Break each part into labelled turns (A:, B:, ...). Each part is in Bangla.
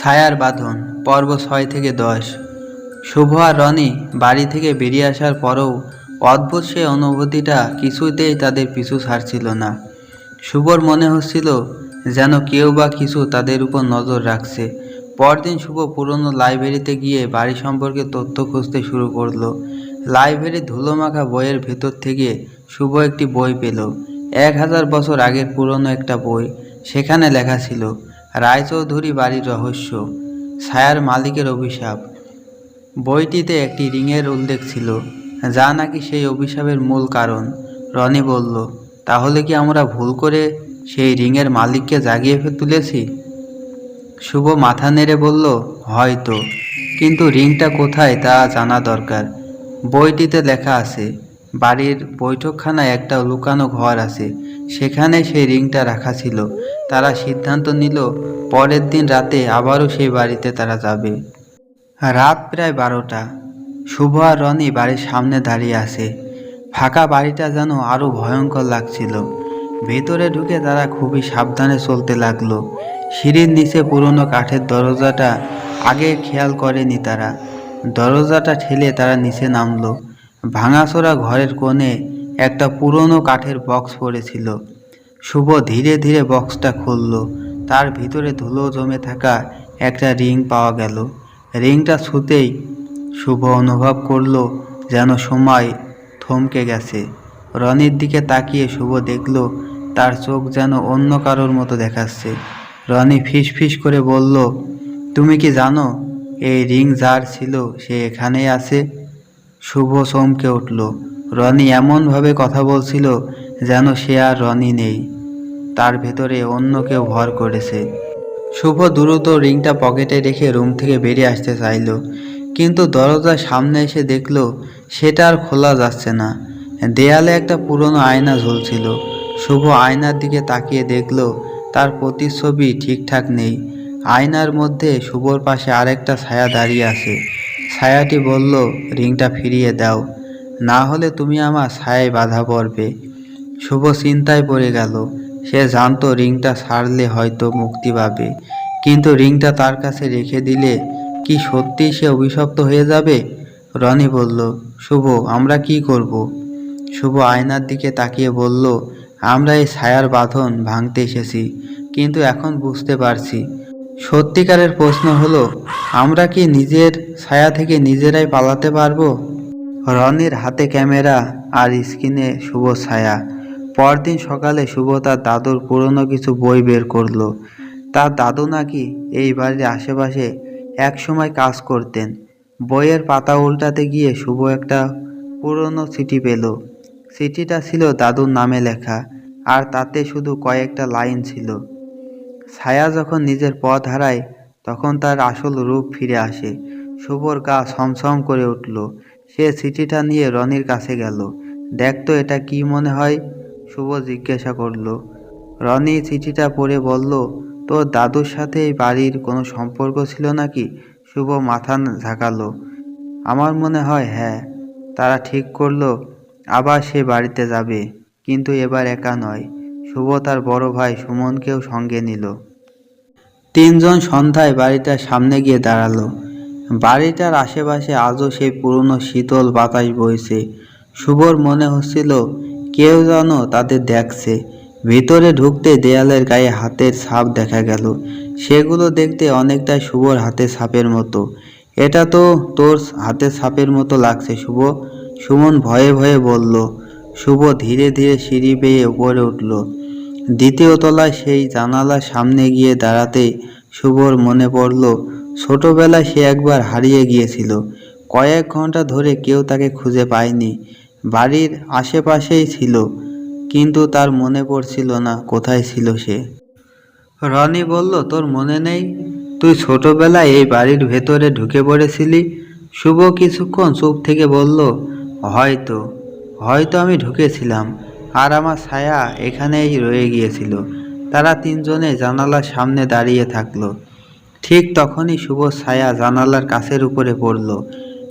A: ছায়ার বাঁধন, পর্ব ছয় থেকে দশ। শুভ আর রনি বাড়ি থেকে বেরিয়ে আসার পরও অদ্ভুত সেই অনুভূতিটা কিছুতেই তাদের পিছু ছাড়ছিল না। শুভর মনে হচ্ছিল যেন কেউ বা কিছু তাদের উপর নজর রাখছে। পরদিন শুভ পুরনো লাইব্রেরিতে গিয়ে বাড়ি সম্পর্কে তথ্য খুঁজতে শুরু করল। লাইব্রেরির ধুলোমাখা বইয়ের ভেতর থেকে শুভ একটি বই পেল। এক হাজার বছর আগের পুরনো একটা বই, সেখানে লেখা ছিল রায়চৌধুরী বাড়ির রহস্য, ছায়ার মালিকের অভিশাপ। বইটিতে একটি রিংয়ের উল্লেখ ছিল, যা নাকি সেই অভিশাপের মূল কারণ। রনি বলল, তাহলে কি আমরা ভুল করে সেই রিংয়ের মালিককে জাগিয়ে তুলেছি? শুভ মাথা নেড়ে বলল, হয়তো। কিন্তু রিংটা কোথায় তা জানা দরকার। বইটিতে লেখা আছে বাড়ির বৈঠকখানায় একটা লুকানো ঘর আছে। সেখানে সেই রিংটা রাখা ছিল। তারা সিদ্ধান্ত নিল, পরের দিন রাতে আবারও সেই বাড়িতে তারা যাবে। রাত প্রায় বারোটা। শুভ আর রনি বাড়ির সামনে দাঁড়িয়ে আছে। ফাঁকা বাড়িটা যেন আরও ভয়ঙ্কর লাগছিল। ভেতরে ঢুকে তারা খুবই সাবধানে চলতে লাগল। সিঁড়ির নিচে পুরনো কাঠের দরজাটা আগে খেয়াল করেনি তারা। দরজাটা ঠেলে তারা নিচে নামলো। ভাঙাচোরা ঘরের কোণে একটা পুরনো কাঠের বক্স পড়েছিল। শুভ ধীরে ধীরে বক্সটা খুলল। তার ভিতরে ধুলো জমে থাকা একটা রিং পাওয়া গেল। রিংটা ছুতেই শুভ অনুভব করল যেন সময় থমকে গেছে। রনির দিকে তাকিয়ে শুভ দেখল, তার চোখ যেন অন্য কারোর মতো দেখাচ্ছে। রনি ফিস ফিস করে বলল, তুমি কি জানো, এই রিং যার ছিল সে এখানেই আছে? শুভ চমকে উঠল। রনি এমনভাবে কথা বলছিল যেন সে আর রনি নেই। তার ভেতরে অন্য কেউ ভর করেছে। শুভ দ্রুত রিংটা পকেটে রেখে রুম থেকে বেরিয়ে আসতে চাইল। কিন্তু দরজার সামনে এসে দেখল সেটা আর খোলা যাচ্ছে না। দেয়ালে একটা পুরনো আয়না ঝুলছিল। শুভ আয়নার দিকে তাকিয়ে দেখল তার প্রতিচ্ছবি ঠিকঠাক নেই। আয়নার মধ্যে শুভর পাশে আরেকটা ছায়া দাঁড়িয়ে আছে। ছায়াটি বলল, রিংটা ফিরিয়ে দাও। না হলে তুমি আমার ছায়ায় বাধা পড়বে। শুভ চিন্তায় পড়ে গেল। সে জানতো রিংটা ছাড়লে হয়তো মুক্তি পাবে। কিন্তু রিংটা তার কাছে রেখে দিলে কি সত্যি সে অভিশপ্ত হয়ে যাবে? রনি বলল, শুভ, আমরা কি করব? শুভ আয়নার দিকে তাকিয়ে বলল, আমরা এই ছায়ার বাঁধন ভাঙতে এসেছি, কিন্তু এখন বুঝতে পারছি। সত্যিকারের প্রশ্ন হলো, আমরা কি নিজের ছায়া থেকে নিজেরাই পালাতে পারব? রনির হাতে ক্যামেরা আর স্ক্রিনে শুভ ছায়া। পরদিন সকালে শুভ তার দাদুর পুরনো কিছু বই বের করল। তার দাদু নাকি এই বাড়ির আশেপাশে এক সময় কাজ করতেন। বইয়ের পাতা উল্টাতে গিয়ে শুভ একটা পুরনো চিঠি পেল। চিঠিটা ছিল দাদুর নামে লেখা, আর তাতে শুধু কয়েকটা লাইন ছিল। ছায়া যখন নিজের পথ হারায়, তখন তার আসল রূপ ফিরে আসে। শুভর গা ছমছম করে উঠল। সে চিঠিটা নিয়ে রনির কাছে গেল। দেখতো এটা কি মনে হয়? শুভ জিজ্ঞাসা করল। রনি চিঠিটা পড়ে বলল, তোর দাদুর সাথে এই বাড়ির কোনো সম্পর্ক ছিল নাকি? শুভ মাথা ঝাঁকালো। আমার মনে হয় হ্যাঁ। তারা ঠিক করল, আবার সে বাড়িতে যাবে। কিন্তু এবার একা নয়। শুভ তার বড় ভাই সুমনকেও সঙ্গে নিল। তিনজন সন্ধ্যায় বাড়িটার সামনে গিয়ে দাঁড়াল। বাড়িটার আশেপাশে আজও সেই পুরনো শীতল বাতাস বইছে। শুভর মনে হচ্ছিল, কেউ যেন তাদের দেখছে। ভিতরে ঢুকতে দেয়ালের গায়ে হাতের ছাপ দেখা গেল। সেগুলো দেখতে অনেকটাই শুভর হাতের ছাপের মতো। এটা তো তোর হাতের ছাপের মতো লাগছে শুভ। সুমন ভয়ে ভয়ে বলল। শুভ ধীরে ধীরে সিঁড়ি বেয়ে উপরে উঠল। দ্বিতীয় তলায় সেই জানালার সামনে গিয়ে দাঁড়াতে শুভর মনে পড়ল, ছোটবেলায় সে একবার হারিয়ে গিয়েছিল। কয়েক ঘণ্টা ধরে কেউ তাকে খুঁজে পায়নি, বাড়ির আশেপাশেই ছিল, কিন্তু তার মনে পড়ছিল না কোথায় ছিল সে। রনি বলল, তোর মনে নেই? তুই ছোটবেলায় এই বাড়ির ভেতরে ঢুকে পড়েছিলি? শুভ কিছুক্ষণ চুপ থেকে বলল, হয়তো হয়তো আমি ঢুকেছিলাম। আর আমার ছায়া এখানেই রয়ে গিয়েছিল। তারা তিনজনে জানালার সামনে দাঁড়িয়ে থাকল। ঠিক তখনই শুভ ছায়া জানালার কাছের উপরে পড়ল।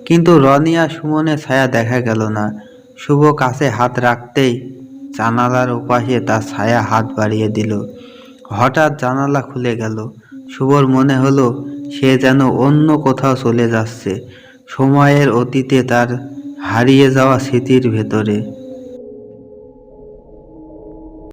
A: কিন্তু রনি আর সুমনের ছায়া দেখা গেল না। শুভ কাছে হাত রাখতেই জানালার ওপাশে তার ছায়া হাত বাড়িয়ে দিল। হঠাৎ জানালা খুলে গেল। শুভর মনে হলো সে যেন অন্য কোথাও চলে যাচ্ছে। সময়ের অতীতে তার হারিয়ে যাওয়া স্মৃতির ভেতরে।